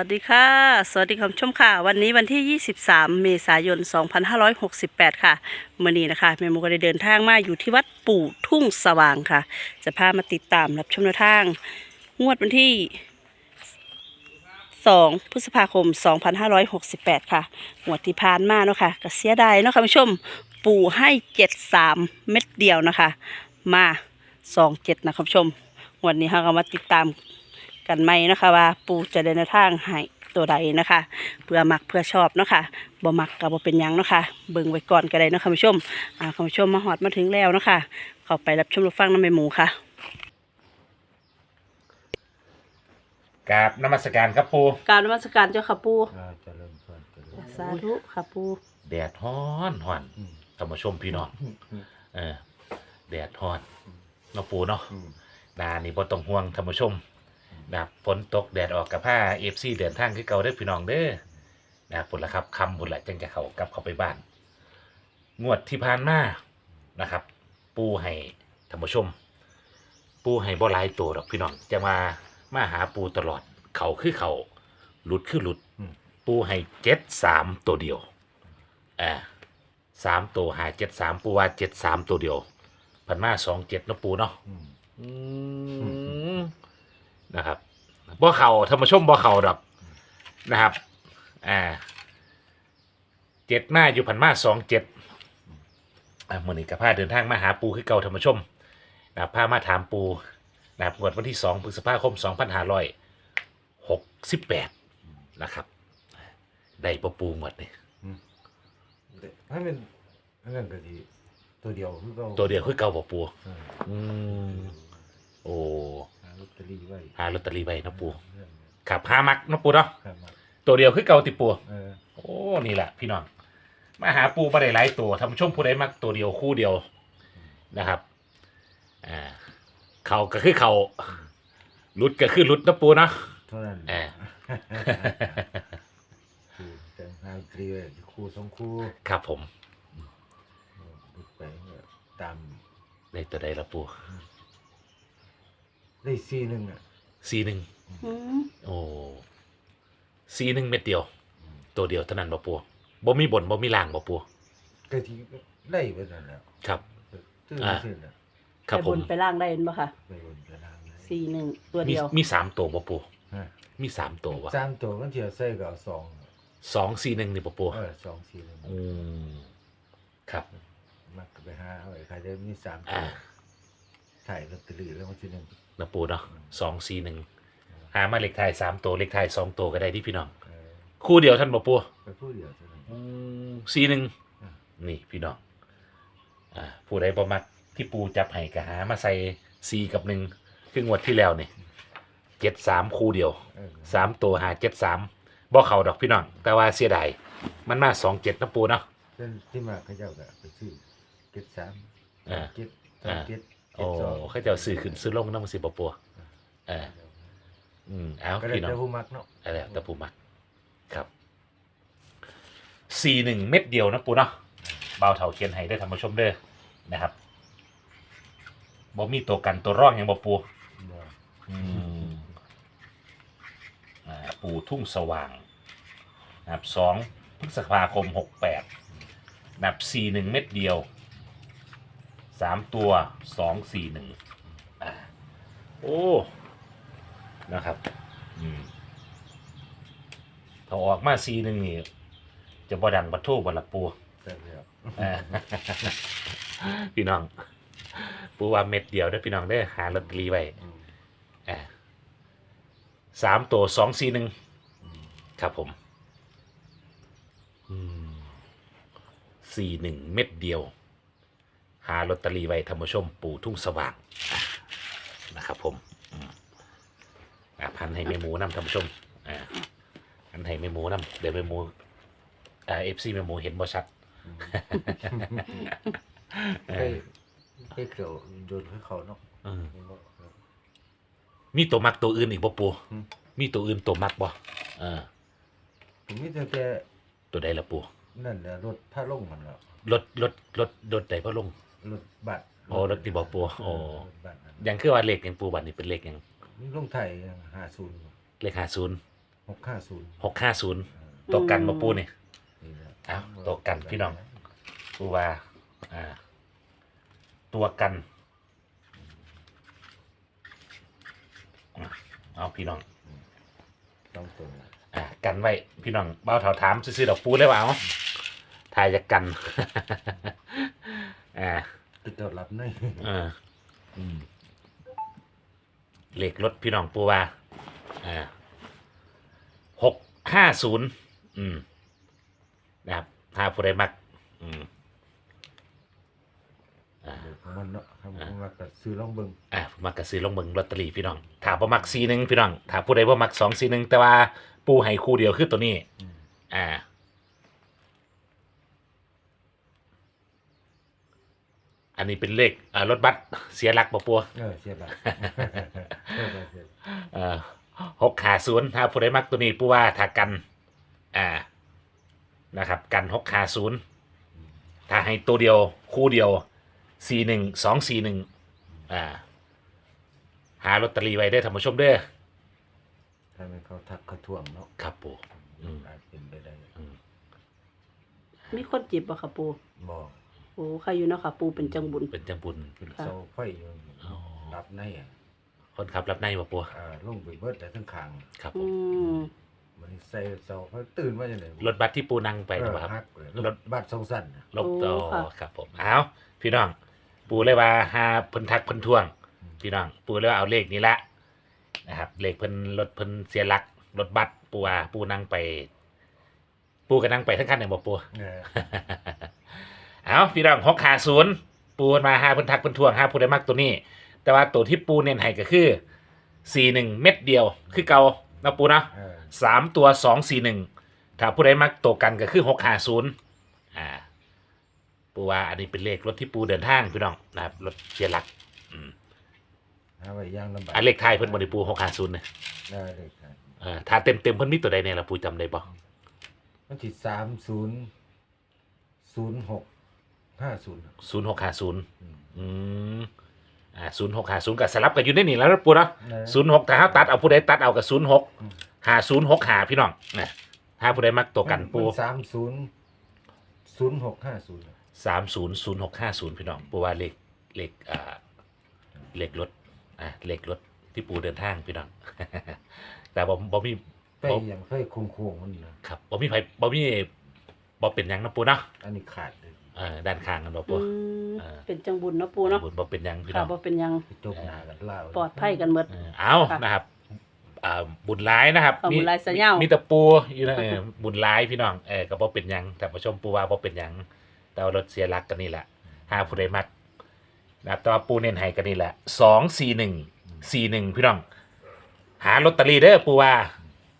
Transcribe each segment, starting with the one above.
สวัสดีค่ะ สวัสดีคุณผู้ชมค่ะ วันนี้วันที่ 23 เมษายน 2568 ค่ะเมื่อนี้นะคะแม่หมูก็ได้เดินทางมาอยู่ที่วัดปู่ทุ่งสว่างค่ะ จะพามาติดตามรับชมแนวทาง งวดวันที่ 2 พฤษภาคม 2568 ค่ะงวดที่ผ่านมาเนาะค่ะก็เสียดายเนาะค่ะคุณผู้ชม ปู่ให้ 73 เม็ดเดียวนะคะ มา 27 นะคุณผู้ชม วันนี้เราก็มาติดตาม กันไหมนะคะว่าปูจะเดินทางให้ตัวใดนะคะ เพื่อมักเพื่อชอบเนาะค่ะบ่มักกับบ่เป็นหยังเนาะค่ะเบิ่งไว้ก่อนก็ได้เนาะค่ะคุณผู้ชมอ่าคุณผู้ชมมาฮอดมาถึงแล้วเนาะค่ะเข้าไปรับชมรับฟังน้ำใบหมูค่ะกราบนมัสการครับปูกรารนมัสการเจ้าค่ะปูอ่าเจริญพรเจริญสาธุค่ะปูแดดฮ้อนฮ้อนอืมท่านผู้ชมพี่น้องอืมเออแดดฮ้อนเนาะปูเนาะอืมดานี่บ่ต้องห่วงท่านผู้ชม นะครับฝนตกแดดออกกับผ้า FC เดินทางคือเก่าเด้อพี่น้องเด้อนะครับพุ่นละครับคำพุ่นละจังจะเข้ากลับเข้าไปบ้าน งวดที่ผ่านมานะครับ ปูให้ท่านผู้ชม ปูให้บ่หลายตัวดอกพี่น้องจะมามาหาปูตลอด เขาคือเขาหลุดคือหลุด อืม ปูให้เจ็ดสามตัวเดียวอ่าสามตัวหาเจ็ดสามปูว่าเจ็ดสามตัวเดียวพันมาสองเจ็ดนาะปูเนาะอืมอืม นะครับบ่เข่าธรรมชมบ่เข่าดอกนะครับอ่าเจ็ดมาอยู่พันมาสองเจ็ดอ่ามื่อนี้กับพาเดินทางมาหาปูคือเก่าธรรมชมนะครับพามาถามปูนะครับงวดวันที่สองพฤษภาคมสองพันห้าร้อยหกสิบแปดนะครับ ได้ปะปูหมดเลยให้มันอันนั้นก็ดีตัวเดียวคือเราตัวเดียวคือเก่าปะปูเอออืมโอ้ หาลอตเตอรี่ไว้หาลอตเตอรี่ไว้นะปูเรื่องนี้ขับหามักนะปูเนาะครับมาตัวเดียวคือเก่าติปูเออโอ้นี่แหละพี่น้องมาหาปูมาได้หลายตัวทำช่วงผู้ใดมักตัวเดียวคู่เดียวนะครับอ่าเขาก็คือเขาลุดก็คือลุดนะปูเนาะ เท่านั้นเออ คือแต่หาลอตเตอรี่ไว้คู่สองคู่ครับผมดูไปก็ตาม ในตัวใดละปูได้ซีหนึ่งอะ ซีหนึ่งอืมโอ้ซีหนึ่งเม็ดเดียว ตัวเดียวเท่านั้นบ่ปูบ่มีบนบ่มีล่างบ่ปูก็ที่ได้ไปนั่นแหล้วครับ ตื้ออ่าเส้นอะครับไปผบมนไปล่างได้เห็นปะค่ะไปบนกระดางเลยสี่หนึ่งตัวมีเดียวมีสามตัวบ่ปูฮะมีสามตัววะสามตัวมันเทียวใส่กับสองสองซีหนึ่งนี่บ่ปูเออสองซีหนึ่งอืมครับ มักก็ไปหาเอาไว้ใครได้มีสามตัอ่า ว ถ่ายลอตเตอรี่แล้ววันที่หนึ่งนะปูเนาะสองซีหนึ่งหามาเลขไทายสามตัวเลขไทายสองตัวก็ได้ที่พี่น้อง เออคู่เดียวท่านบ่ปูไปพูดเดียวเท่านั้นซีหนึ่งอ่า นี่พี่น้องอ่าผู้ใดบ่มักที่ปูจับให้ก็หามาใส่ซีกับหนึ่งคืองวดที่แล้วนี่เจ็ดสามคู่เดียวเออสามตัวหาเจ็ดสามบ่เข่าดอกพี่น้อง แต่ว่าเสียดายมันมาสองเจ็ดนะปูเนาะ เส้นที่มาเขาเจ้าก็ไปซื้อเจ็ดสามอ่าเจ็ดสามเจ็ดโอ้เจ็ด สองเขาจะเอาซื้อขึ้นซื้อลงน้ำมันสิบ่ปูเอออืมเอาก็ได้พี่น้องแต่ผู้มักเนาะอะไรตะปูมักครับสี่หนึ่งเม็ดเดียวนะปูเนาะเบาเถาเขียนให้ได้อท่านผู้ชมเด้อนะครับบ่มีตัวกันตัวร่องอย่างบ่ปูบ่อืมอ่าปูทุ่งสว่างนะครับสองพฤษภาคมหกแปดนับสี่หนึ่งเม็ดเดียว สามตัวสองสี่หนึ่งอ่าโอ้นะครับอืมถ้าออกมาซีหนึ่งนี่จะบ่ดังบัดโทบัดละปูแต่เดียวอ่า พี่น้อง ปูว่าเม็ดเดียวเด้อพี่น้องเด้อหาลอตเตอรี่ไว้อืมอ่าสามตัวสองสี่หนึ่งอืมครับผมสี่หนึ่งเม็ดเดียว หาลอตเตอรี่ไว้ท่านผู้ชมปู่ทุ่งสว่างนะครับผมอะพันให้แม่หมูนำท่านผู้ชมอ่าพันให้แม่หมูนำเดี๋ยวแม่หมูเอฟซีแม่หมูเห็นบ่ชัดเอให้ให้เกี่ยวโดนให้เขาเนาะอืมนี่บ่เออมีตัวมักตัวอื่นอีกบ่ปูมีตัวอื่นตัวมักบ่เออผมมีแต่แต่ตัวใดละปูนั่นแหละรถผ้าลงมันแล้วรถรถรถรถใดพ่อลง รถบัตรโอ้รถที่บอกปัวโอ้รถบัตรนั่นยังคือว่าเลขยังปูบัตรนี่เป็นเลขยังนี่ลงไทยห้าศูนย์เลขหาศูนย์หกห้าศูนย์หกห้าศูนย์ตัวกันมาปูนี่ นี่แหละเอ้าตัวกันพี่น้อง ปูว่าอ่า ตัวกันอะเอาพี่น้อง ต้องตัวอ่ากันไว้พี่น้องเบ้าเถาถามซื้อๆดอกปูเลยว่าเอาทายจะกัน อ่า ติดต่อรับในเอออืมเลขรถพี่น้องปูว่าอ่าหกห้าศูนย์อืมนะครับถ้าผู้ใดมัก อืมอ่าของมันเนาะครับผมว่าก็ซื้อลองเบิ่งอะมักกะซื้อลงเบิงลอตเตอรี่พี่น้องถามว่ามักซีหนึ่งพี่น้องถามผู้ใดว่ามักสองซีหนึ่งแต่ว่าปูให้คู่เดียวคือตัวนี้ อืมอ่า อันนี้เป็นเลขอ่ารถบัสเสียหลักบ่ปัวเออเสียบละเสียบละเสียบเอ่อหกขาศูนย์ถ้าผู้ใดมักตัวนี้ปูว่าถ้ากันอ่านะครับ กันหกขาศูนย์ถ้าให้ตัวเดียวคู่เดียวสี่หนึ่งสองสี่หนึ่งอ่าหาลอตเตอรี่ไว้ได้อท่านผู้ชมเด้อถ้ามันเขาทักเขาทวงเนาะครับปูอืมอาจเป็นไปได้มีคนจีบบ่ค่ะปูบอก โอ้ใครอยู่เนาะค่ะ ปูเป็นจังบุญ เป็นจังบุญเป็นค่ะเสาไฟอยู่อ๋อรับในอะคนขับรับในบ่ปัวอ่าลงไปเบิดแต่ทั้งคางครับผอืมม มันใส่เสาไฟตื่นมาจังได๋รถบัสที่ปูนั่งไปนะครับฮักเลยรรถถบัสสองสั้นน่ะลบโอ้ต่อค่ะ ครับผมเอาพี่น้อง ปูเลยว่าหาเพิ่นทักเพิ่นทวง พี่น้อง ปูเลยว่าเอาเลขนี้ละนะครับเลขเพิ่นรถเพิ่นเสียหลักรถบัสปูว่าปูนั่งไป ปูก็นั่งไปทั้งคันเนี่ยบ่ปู เออ เอาพี่น้องหกขาศูนย์ปูมาหาเพิ่นทักเพิ่นทวงหาผู้ใดมักตัวนี้ แต่ว่าตัวที่ปูเน้นให้ก็คือสี่หนึ่งเม็ดเดียว คือเก่านะปูเนาะเออสามตัวสองสี่หนึ่งถ้าผู้ใดมักตัวกันก็คือหกขาศูนย์อ่าปูว่าอันนี้เป็นเลขรถที่ปูเดินทางพี่น้องนะครับรถเสียหลักอืมหาไว้ย่างลำบากอันเลขไทายเพิ่นบริปูหกขาศูนย์เนี่ยได้เลยครับเออถ้าเต็มเต็มๆเพิ่นมีตัวใดเนี่ยละปูจำได้บ่มันที่สามศูนย์ศูนย์หก ห้าศูนย์ศูนย์หกขาศูนย์อืมอืมอ่าศูนย์หกขาศูนย์กับสลับกันอยู่ในนี่แล้วนะปูเนาะนะศูนย์หกถ้าเขาตัดเอาผู้ใดตัดเอากับศูนย์หกอืมหาศูนย์หกหาพี่น้องนะถ้าผู้ใดมักตัวกันปูสามศูนย์ศูนย์หกห้าศูนย์สามศูนย์ศูนย์หกห้าศูนย์พี่น้องปูว่าเลขเลขอ่าเลขรถอ่าเลขรถที่ปูเดินทางพี่น้อง แต่บ่บ่มีไปอย่างเคยโค้งๆมันนะครับบ่มีไผบ่มีบ่เป็นหยังนะปูเนาะอันนี้ขาดเลย เออด้านข้างกันบ่ปู อืมเออเป็นจังบุญเนาะปูเนาะบุญบ่เป็นหยังพี่ค่ะน้อง บ่เป็นหยังไปจบหน้ากันเล่าปลอดภัยกันหมด เออเอาค่ะนะครับอ่าบุญร้ายนะครับเอาบุญร้ายซะเหย้ามี มีแต่ปูอยู่นะเออบุญร้ายพี่น้องเออก็บ่เป็นหยังแต่ผู้ชมปูว่าบ่เป็นหยังแต่ว่ารถเสียหลักกันนี่แหละหาผู้ใดมักนะครับแต่ว่าปูเน้นให้กันนี่แหละสองสี่หนึ่งสี่หนึ่งพี่น้อง หาลอตเตอรี่เด้อปูว่า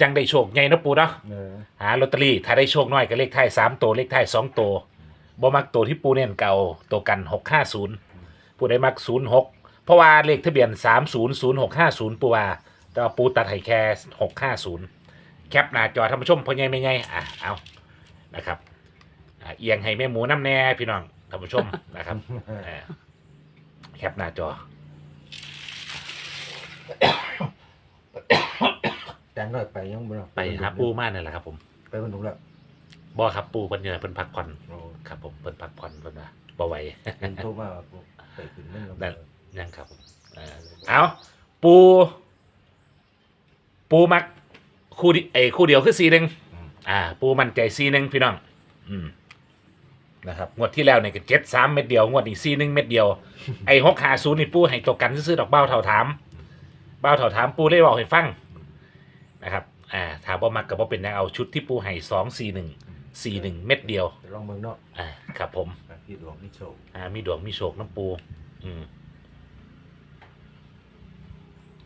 จังได้โชคใหญ่เนาะปูเนาะ เออหาลอตเตอรี่ถ้าได้โชคน้อยก็เลขท้ายสามตัวเลขท้ายสองตัว บ่มักตัวที่ปูเน้นเก่าตัวกันหกห้าศูนย์ปูได้มักศูนย์หกเพราะว่าเลขทะเบียนสามศูนย์ศูนย์หกห้าศูนย์ปูว่าแต่ว่าปูตัดให้แค่หกห้าศูนย์แคปหน้าจอท่านผู้ชมพ่อใหญ่ไม่ใหญ่อะเอานะครับอะเอียงให้แม่หมูน้ำแน่พี่น้องท่านผู้ชมนะครับอะแคปหน้าจอ แต่น้อยไปยังบ่เนาะไปหาปูมากนั่นแหละครับผม ไปวันหนุกแล้ว บ่ครับปูเพิ่นเนี่ยเพิ่นพักผ่อนโอ้ครับผมเพิ่นพักผ่อนเพิ่นว่าบ่ไหวเห็นโทรมาว่าปุ๊บไปขึ้นนั่นแล้วนั่นยังครับผมเอ่อเอาปู ปูมัก คู่ดิเอยคู่เดียวคือสีหนึ่งอ่า ปูมันใจสีหนึ่งพี่น้อง อืมนะครับงวดที่แล้วเนี่ยก็เจ็ดสามเม็ดเดียวงวดนี้สีหนึ่งเม็ดเดียว ไอ้หกหาศูนย์นี่ปูให้ตัวกันซื้อๆดอกเบ้าเท่าถาม เบ้าเท่าถามปูได้บอกให้ฟังนะครับ อ่าถามว่ามักกับว่าเป็นยังเอาชุดที่ปูให้สองสี่หนึ่ง สี่หนึ่งเม็ดเดียวไปลองเมืองเนาะอ่าครับผมพี่หลวงนี่โชคอ่ามีดวงมีโชคน้ำปู อืม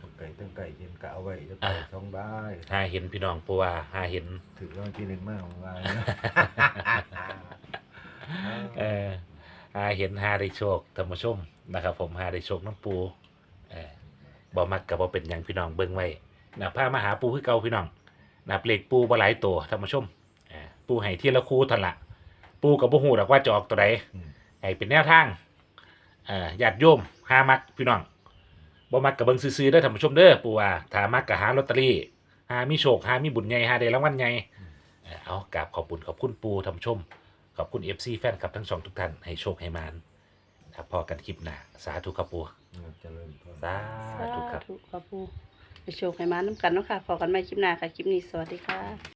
ตั้งไก่ตั้งไก่เย็นกะเอาไว้จะไปอ่าสองใบายหาเห็นพี่น้องปูว่าหาเห็น ถือรางวัลที่หนึ่งมากของเราเออหาเห็นหาได้โชคธรรมชมนะครับ ผมหาได้โชคน้ำปูเออบ่มักกับบ่เป็นหยังพี่น้องเบิ่งไว้นะพามาหาปูคือเก่าพี่น้องนะเลขปูบ่หลายตัวธรรมชมเออ ปูให้ทีละคู่เท่านั้นละปูกับบ่ฮู้ดอกว่าจะออกตัวใดอืม ให้เป็นแนวทางเอ่อญาติโยมหามักพี่น้องบ่มักกับเบิ่งซื่อๆเด้อท่านผู้ชมเด้อปูว่าถ้ามักก็หาลอตเตอรี่หามีโชคหามีบุญใหญ่หาได้รางวัลใหญ่เอ่อเอากราบขอบคุณขอบคุณปูทำชม ขอบคุณ FC แฟนคลับทั้งสองทุกท่านให้โชคให้มานครับพอกันคลิปหน้าสาธุครับปูเจริญพร สาธุครับสาธุครับปูไปโชคให้มาน้ำกันเนาะค่ะพอกันใหม่คลิปหน้าค่ะ คลิปนี้สวัสดีค่ะ